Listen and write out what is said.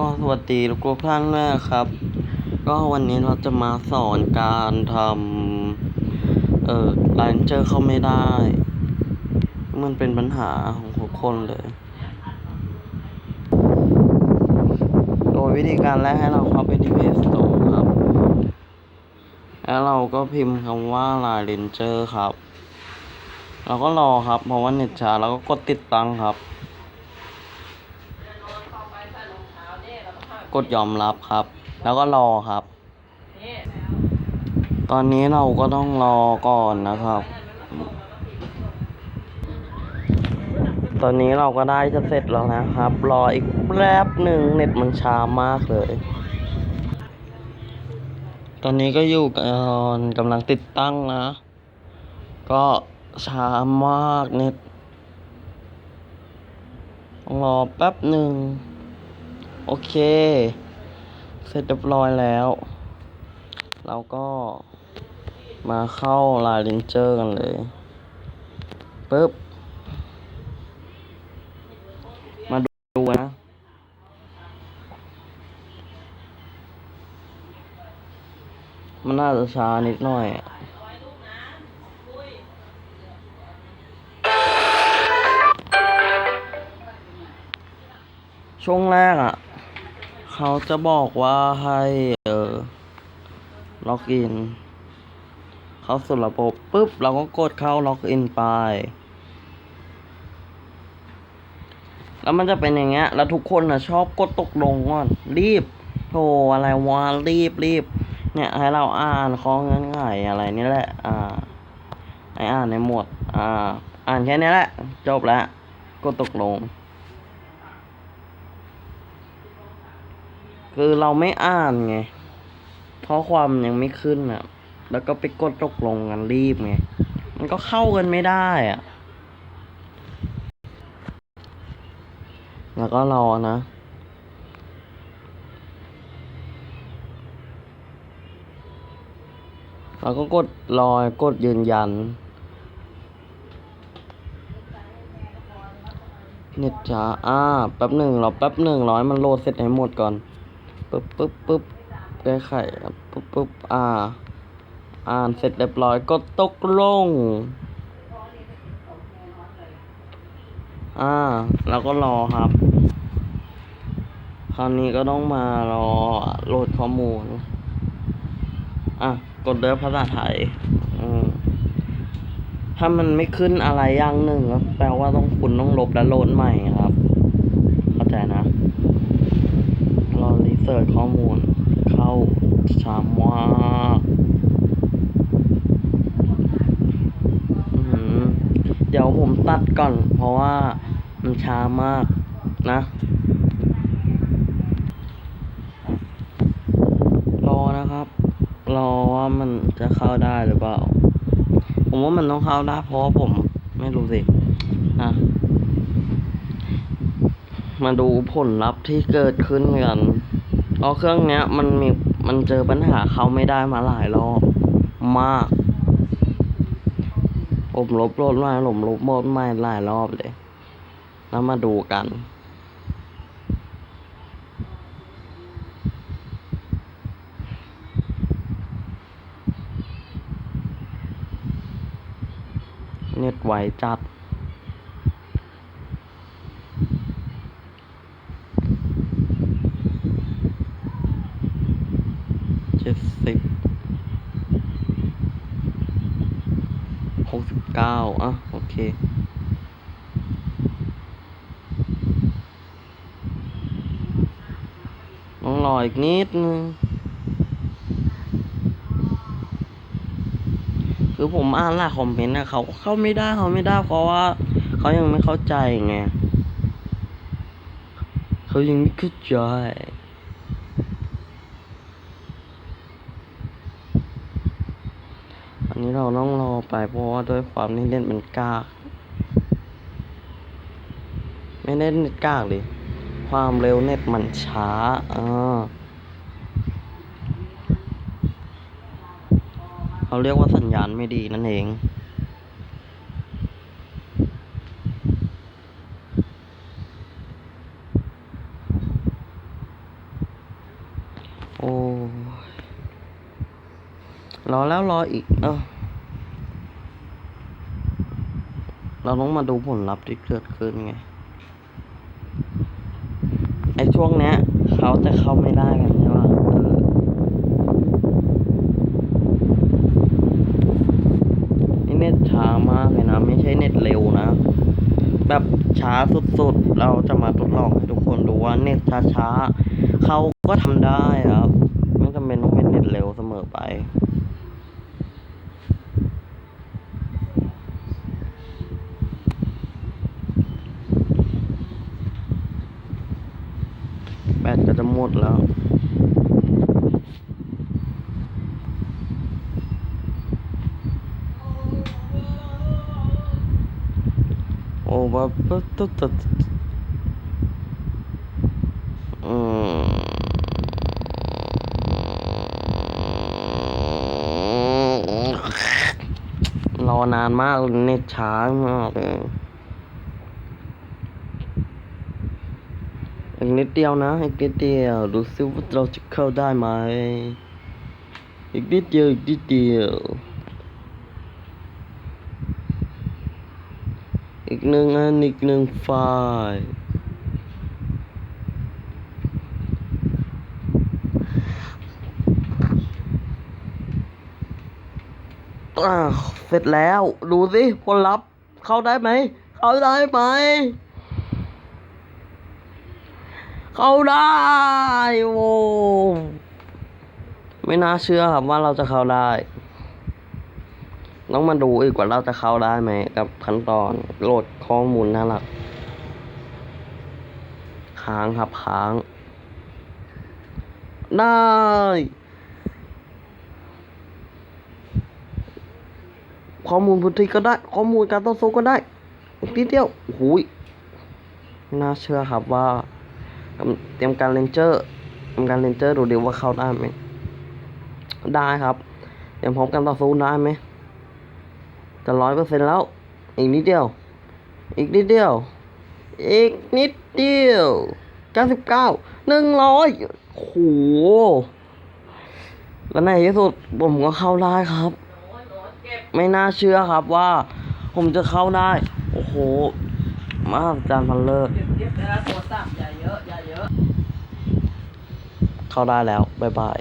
ก็สวัสดีทุกท่านนะครับ ก็วันนี้เราจะมาสอนการทำเอ่อไลน์เจอเข้าไม่ได้ มันเป็นปัญหาของทุกคนเลย โดยวิธีการแรกให้เราเข้าไปที่ Play Store ครับ แล้วเราก็พิมพ์คำว่า Line Ranger ครับ เราก็รอครับเพราะว่าเน็ตช้าเราก็กดติดตั้งครับ กดยอมรับครับ แล้วก็รอครับ ตอนนี้เราก็ต้องรอก่อนนะครับ ตอนนี้เราก็ได้จะเสร็จแล้วนะครับ รออีกแป๊บหนึ่งเน็ตมันช้ามากเลย ตอนนี้ก็อยู่กันกำลังติดตั้งนะ ก็ช้ามากเน็ตรอแป๊บหนึ่ง โอเค เสร็จเรียบร้อยแล้ว เราก็มาเข้าลายเลนเจอร์กันเลยปึ๊บ มาดูนะ มันน่าจะช้านิดหน่อยช่วงแรกอะ เขาจะบอกว่าให้เออล็อกอิน เข้าสู่ระบบปุ๊บ เราก็กดเข้าล็อกอินไป แล้วมันจะเป็นอย่างเงี้ย แล้วทุกคนนะชอบกดตกลงก่อน รีบโธ่อะไรวะรีบรีบเนี่ยให้เราอ่านข้อเงื่อนไขอะไรนี่แหละ อ่าให้อ่านในหมวด อ่า อ่านแค่นี้แหละ จบแล้ว กดตกลง คือเราไม่อ่านไงเพราะความยังไม่ขึ้นอะ แล้วก็ไปกดตกลงกันรีบไง มันก็เข้ากันไม่ได้อะ แล้วก็รอนะแล้วก็กดรอกดยืนยัน เน็ตช้าอ่าแป๊บหนึ่งเราแป๊บหนึ่งร้อยมันโหลดเสร็จให้หมดก่อน ปึ๊บปึ๊บปึ๊บแก้ไขครับปึ๊บปึ๊บอ่า อ่านเสร็จเรียบร้อยก็ตกลง อ่า แล้วก็รอครับ คราวนี้ก็ต้องมารอโหลดข้อมูล อะ กดเลือกภาษาไทย อืมถ้ามันไม่ขึ้นอะไรอย่างหนึ่งก็แปลว่าต้องคุณต้องลบและโหลดใหม่ครับ เข้าใจนะ เสิร์ชข้อมูล เข้าช้ามากเดี๋ยวผมตัดก่อน เพราะว่ามันช้ามากนะ รอนะครับ รอว่ามันจะเข้าได้หรือเปล่า ผมว่ามันต้องเข้าได้เพราะผมไม่รู้สิอะมาดูผลลัพธ์ที่เกิดขึ้นกัน เพราะเครื่องเนี้ยมันมีมันเจอปัญหาเขาไม่ได้มาหลายรอบมากผมลบโหลดใหม่ผมลบโหลดใหม่หลายรอบเลย แล้วมาดูกันเน็ตไวจัด เจ็ดสิบหกสิบ เก้าอะโอเคต้องรออีกนิดนึง คือผมอ่านหลายคอมเมนต์นะเขาเข้าไม่ได้เขาไม่ได้เพราะว่า เขายังไม่เข้าใจไง เขายังไม่เข้าใจันนี้เราต้องรอไปเพราะว่าด้วยความที่เล่นมันกาก ไม่เล่นกากเลยความเร็วเน็ตมันช้าอ่าเขาเรียกว่าสัญญาณไม่ดีนั่นเอง โอ้ รอแล้วรออีก เออเราต้องมาดูผลลัพธ์ที่เกิดขึ้นไง ไอช่วงเนี้ย เขาจะเข้าไม่ได้กันใช่ป่ะนี่เน็ตช้ามากเลยนะ ไม่ใช่เน็ตเร็วนะ แบบช้าสุดๆ เราจะมาทดลองให้ทุกคนดูว่าเน็ตช้าๆ เขาก็ทำได้ครับ ไม่จำเป็นต้องเป็นเน็ตเร็วเสมอไป แบตก็ จะหมดแล้ว โอ้แบบตุ๊ดตุ๊ดตุ๊ดอืมรอนานมากเน็ตช้ามากเลย อีก นิดเดียวนะ อีกนิดเดียว ดูซิว่าเราจะเข้าได้ไหม อีกนิดเดียว อีกนิดเดียว อีกหนึ่งอัน อีกหนึ่งไฟล์อ่าเสร็จแล้ว ดูสิผลลัพธ์เข้าได้ไหม เข้าได้ไหม เข้าได้โว้ไม่น่าเชื่อครับว่าเราจะเข้าได้ต้องมาดูอีกว่าเราจะเข้าได้ไหมกับขั้นตอนโหลดข้อมูลน่ารักค้างครับค้างได้ข้อมูลพื้นที่ก็ได้ ข้อมูลการต่อสู้ก็ได้อีเดียวโอ้โหยน่าเชื่อครับว่า เตรียมการเลนเจอร์เตรียมการเลนเจอร์ดูดีว่าเข้าได้ไหมได้ครับเตรียมพร้อมกันต่อสู้ได้ไหมจะร้อยเปอร์เซ็นต์แล้ว อีกนิดเดียว อีกนิดเดียว อีกนิดเดียวเก้าสิบเก้าหนึ่งร้อยโอ้โหแล้วในที่สุดผมก็เข้าได้ครับ ไม่น่าเชื่อครับว่า ผมจะเข้าได้ โอ้โห มาจารย์พันเลิศ เข้าได้แล้ว บ๊ายบาย